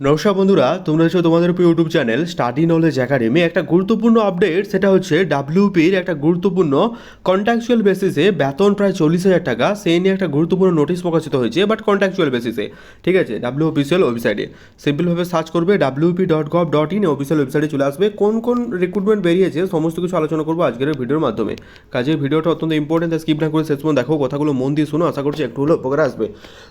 নমস্কার বন্ধুরা, তোমরা হচ্ছে তোমাদের উপর YouTube channel study knowledge academy একটা গুরুত্বপূর্ণ আপডেট সেটা হচ্ছে ডাব্লিউপির একটা গুরুত্বপূর্ণ কন্ট্রাকচুয়াল বেসিসে বেতন প্রায় চল্লিশ হাজার টাকা। সেই নিয়ে একটা গুরুত্বপূর্ণ নোটিশ প্রকাশিত হয়েছে বাট কন্ট্রাকচুয়াল বেসিসে ঠিক আছে ডাব্লিউ অফিসিয়াল ওয়েবসাইটে সিম্পলভাবে সার্চ করবে WP dot gov dot in official ওয়েবসাইটে চলে আসবে। কোন কোন রিক্রুটমেন্ট বেরিয়েছে, সমস্ত কিছু আলোচনা করব আজকের ভিডিওর মাধ্যমে। কাজে ভিডিওটা অত্যন্ত ইম্পর্টেন্ট স্কিপ না করে শেষ পর্যন্ত দেখো, কথাগুলো মন দিয়ে শুনো। আশা করছি একটু হলেও উপকার আসবে।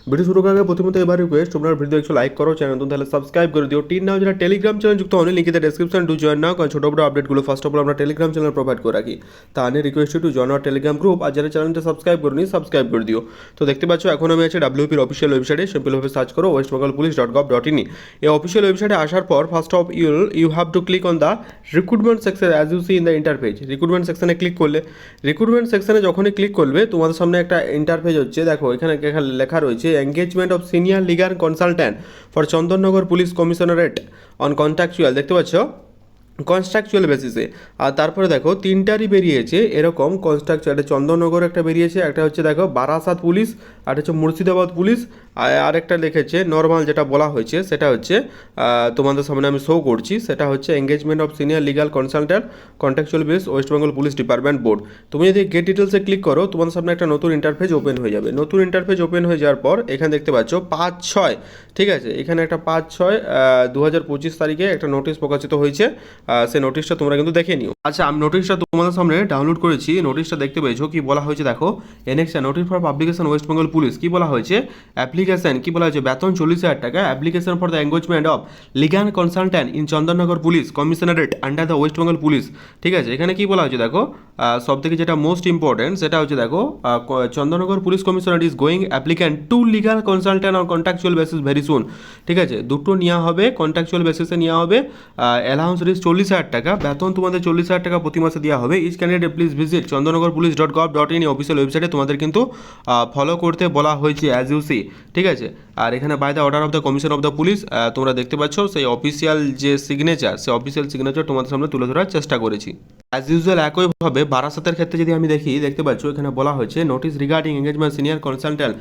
ভিডিও শুরু করার আগে প্রথমত এবার রিকোয়েস্ট তোমরা ভিডিও একটু লাইক করো চ্যানেল তাহলে সাবস্ক্রাইব করে দিও। টিন নাও যারা টেলিগ্রাম চ্যানেল যুক্ত হন লিঙ্কে ডেসক্রিপশন টু জয়েন নাও, কারণ ছোটো বড় আপডেটগুলো ফার্স্ট অফ অল আমরা টেলিগ্রাম চ্যানেল প্রোভাইড করে রাখি। তাহলে request to join our Telegram group আর যারা চ্যানেলটা সাবস্ক্রাইব করেনি সাবস্ক্রাইব করে দিও। তো দেখতে পাচ্ছ, এখন আমি আছি ডাব্লিউপির অফিসিয়াল ওয়েবসাইটে সিম্পলভাবে সার্চ করো West Bengal police dot gov dot in এই অফিসিয়াল ওয়েবসাইটে আসার পর first of all you have to click on the recruitment section as you see in the interpage recruitment সেকশনে ক্লিক করলে রিক্রুটমেন্ট সেকশনে যখনই ক্লিক করবে, তোমাদের সামনে একটা ইন্টারপেজ হচ্ছে, দেখো, এখানে লেখা- রয়েছে engagement of senior legal consultant for Chandannagar police commissionerate on contractual দেখতে পাচ্ছ? কনস্ট্রাকচুয়াল বেসিসে আর তারপরে দেখো, তিনটারই বেরিয়েছে এরকম কনস্ট্রাকচুয়াল একটা চন্দননগর একটা বেরিয়েছে, একটা হচ্ছে দেখো বারাসাত পুলিশ, আর হচ্ছে মুর্শিদাবাদ পুলিশ। আর আরেকটা লিখেছে নর্মাল যেটা বলা হয়েছে, সেটা হচ্ছে তোমাদের সামনে আমি শো করছি, সেটা হচ্ছে engagement of senior legal consultant contractual base West Bengal police department board তুমি যদি গেট ডিটেলসে ক্লিক করো, তোমাদের সামনে একটা নতুন ইন্টারফেস ওপেন হয়ে যাবে। নতুন ইন্টারফেস ওপেন হয়ে যাওয়ার পর, এখানে দেখতে পাচ্ছ পাঁচ ছয়, ঠিক আছে? এখানে একটা পাঁচ ছয় দু হাজার পঁচিশ তারিখে একটা নোটিশ প্রকাশিত হয়েছে। সেই নোটিশটা তোমরা কিন্তু দেখে নিও। আচ্ছা আমি নোটিশটা তোমাদের সামনে ডাউনলোড করেছি। নোটিশটা দেখতে পেয়েছ, কি বলা হয়েছে দেখো। Annexure notice for publication West Bengal police কি বলা হয়েছে? অ্যাপ্লিকেশন কি বলা হয়েছে? বেতন চল্লিশ হাজার টাকা। Application for the engagement of legal consultant in Chandannagar police commissionerate under the West Bengal police ঠিক আছে, এখানে কি বলা হয়েছে দেখো? সব থেকে যেটা মোস্ট ইম্পর্টেন্ট সেটা হচ্ছে দেখো Chandannagar police commissioner is going applicant to legal consultant on contractual basis very soon ঠিক আছে, দুটো নেওয়া হবে কন্ট্রাকচুয়াল বেসিসে নেওয়া হবে। অ্যালাউন্স রিস চল্লিশ হাজার টাকা, বেতন তোমাদের চল্লিশ হাজার টাকা প্রতি মাসে দেওয়া হবে। Each candidate please visit Chandranagar police dot gov dot in official ওয়েবসাইটে তোমাদের কিন্তু ফলো করতে বলা হয়েছে অ্যাজ ইউ সি ঠিক আছে? আর এখানে by the order of the commission of the police তোমরা দেখতে পাচ্ছ সেই অফিসিয়াল যে সিগনেচার সেই অফিসিয়াল সিগনেচার তোমাদের সামনে তুলে ধরার চেষ্টা করেছি। অ্যাজ ইউজুয়াল একইভাবে বারাসাতের ক্ষেত্রে যদি আমি দেখি, দেখতে পাচ্ছ এখানে বলা হয়েছে notice regarding engagement senior consultant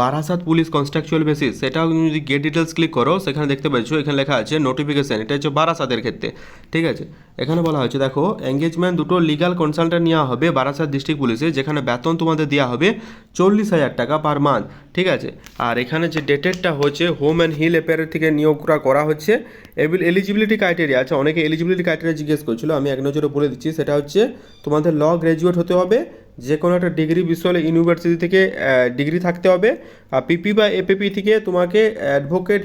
Barasat police contractual basis সেটাও যদি গেট ডিটেলস ক্লিক করো, সেখানে দেখতে পাচ্ছ এখানে লেখা আছে নোটিফিকেশন এটা হচ্ছে বারাসাতের ক্ষেত্রে। ঠিক আছে? এখানে বলা হয়েছে, দেখো এঙ্গেজমেন্ট দুটো লিগাল কনসালট্যান্ট নেওয়া হবে বারাসাত ডিস্ট্রিক্ট পুলিশে যেখানে বেতন তোমাদের দেওয়া হবে চল্লিশ হাজার টাকা পার মান্থ ঠিক আছে? আর এখানে যে ডেটেডটা হচ্ছে হোম অ্যান্ড হিল অ্যাপেয়ারের থেকে নিয়োগ করা হচ্ছে এলিজিবিলিটি ক্রাইটেরিয়া আচ্ছা অনেকে এলিজিবিলিটি ক্রাইটেরিয়া জিজ্ঞেস করছিল, আমি এক নজরে বলে দিচ্ছি, সেটা হচ্ছে তোমাদের ল গ্র্যাজুয়েট হতে হবে যে কোনো একটা ডিগ্রি বিশ্ববিদ্যালয় ইউনিভার্সিটি থেকে ডিগ্রি থাকতে হবে, আর পিপি বা এপিপি থেকে তোমাকে অ্যাডভোকেট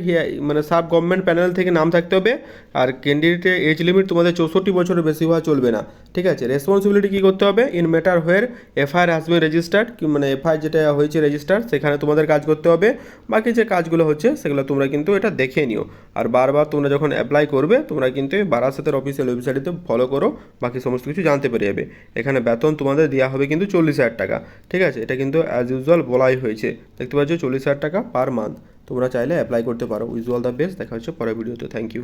মানে সাব গভর্নমেন্ট প্যানেল থেকে নাম থাকতে হবে, আর ক্যান্ডিডেটের এজ লিমিট তোমাদের চৌষট্টি বছরের বেশি হওয়া চলবে না। ঠিক আছে রেসপন্সিবিলিটি কী করতে হবে? In matter where FIR has been registered মানে এফআইআর যেটা হয়েছে রেজিস্টার সেখানে তোমাদের কাজ করতে হবে। বাকি যে কাজগুলো হচ্ছে, সেগুলো তোমরা কিন্তু এটা দেখে নিও। আর বারবার তোমরা যখন অ্যাপ্লাই করবে, তোমরা কিন্তু বারাসাতের অফিসিয়াল ওয়েবসাইটে ফলো করো, বাকি সমস্ত কিছু জানতে পেরে যাবে। এখানে বেতন তোমাদের দেওয়া হবে কিন্তু চল্লিশ হাজার টাকা। ঠিক আছে, এটা কিন্তু অ্যাজ ইউজুয়াল বলাই হয়েছে। দেখতে পাচ্ছ, চল্লিশ হাজার টাকা পার মান্থ তোমরা চাইলে অ্যাপ্লাই করতে পারো। ইউজুয়াল দ্য বেস্ট দেখা হচ্ছে পরের ভিডিওতে থ্যাংক ইউ